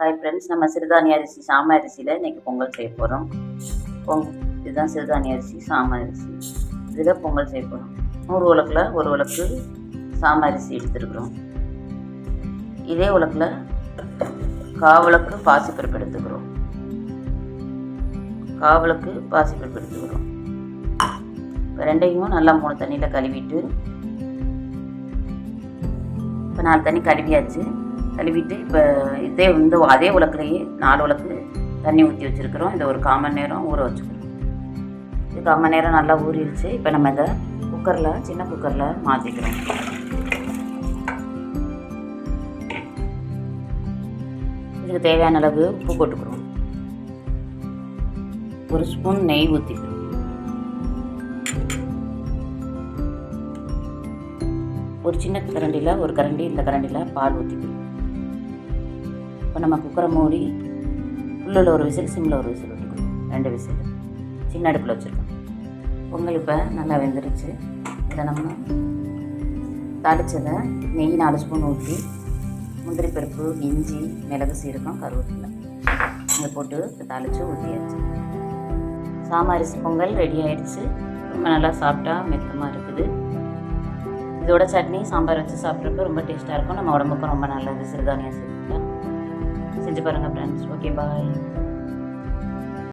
Hi friends நம்ம சிறுதானிய அரிசி சாம அரிசியில் இன்றைக்கி பொங்கல் செய்ய போகிறோம் பொங் இதுதான் சிறுதானிய அரிசி சாம அரிசி. இதில் பொங்கல் செய்ய போகிறோம் நூறு உலக்கில் ஒரு உலக்கு சாம அரிசி எடுத்துருக்குறோம். இதே உலக்கில் காவலுக்கு பாசிப்பருப்பு எடுத்துக்கிறோம். காவலுக்கு பாசிப்பருப்பு எடுத்துக்கிறோம். இப்போ ரெண்டையும் நல்லா மூணு தண்ணியில் கழுவிட்டு இப்போ நாலு தண்ணி கழுவியாச்சு. கழுவிட்டு இப்போ இதே இந்த அதே உலக்கிலேயே நாலு உலக்கு தண்ணி ஊற்றி வச்சுருக்குறோம். இதை ஒரு காமன் நேரம் ஊற வச்சுக்கிறோம் இது காமன் நேரம் நல்லா ஊறிடுச்சு. இப்போ நம்ம இதை குக்கரில் சின்ன குக்கரில் மாற்றிக்கிறோம் இதுக்கு தேவையான அளவு உப்பு போட்டுக்கிறோம். ஒரு ஸ்பூன் நெய் ஊற்றிக்கிறோம் ஒரு சின்ன கரண்டியில் ஒரு கரண்டி இந்த கரண்டியில் பால் ஊற்றிக்கணும் இப்போ நம்ம குக்கரை மூடி உள்ளில் ஒரு விசில் சிம்மில் ஒரு விசில் விட்டுக்கணும் ரெண்டு விசில். சின்ன அடுப்பில் வச்சுருக்கோம். பொங்கல் இப்போ நல்லா வெந்துருச்சு. இதை நம்ம தாளிச்சதை நெய் நாலு ஸ்பூன் ஊற்றி முந்திரி பருப்பு இஞ்சி மிளகு சீரகம் கருவேப்பிலை இதை போட்டு இப்போ தாளித்து ஊற்றியாச்சு சாமரிசி பொங்கல் ரெடி ஆயிடுச்சு. ரொம்ப நல்லா சாப்பிட்டா மெத்தமாக இருக்குது. இதோட சட்னி சாம்பார் வச்சு சாப்பிட்றப்ப ரொம்ப டேஸ்ட்டாக இருக்கும். நம்ம உடம்புக்கும் ரொம்ப நல்லது. சிறுதானியம் சேர்த்துக்கலாம் செஞ்சு பாருங்கள் ஃப்ரெண்ட்ஸ் ஓகே பாய்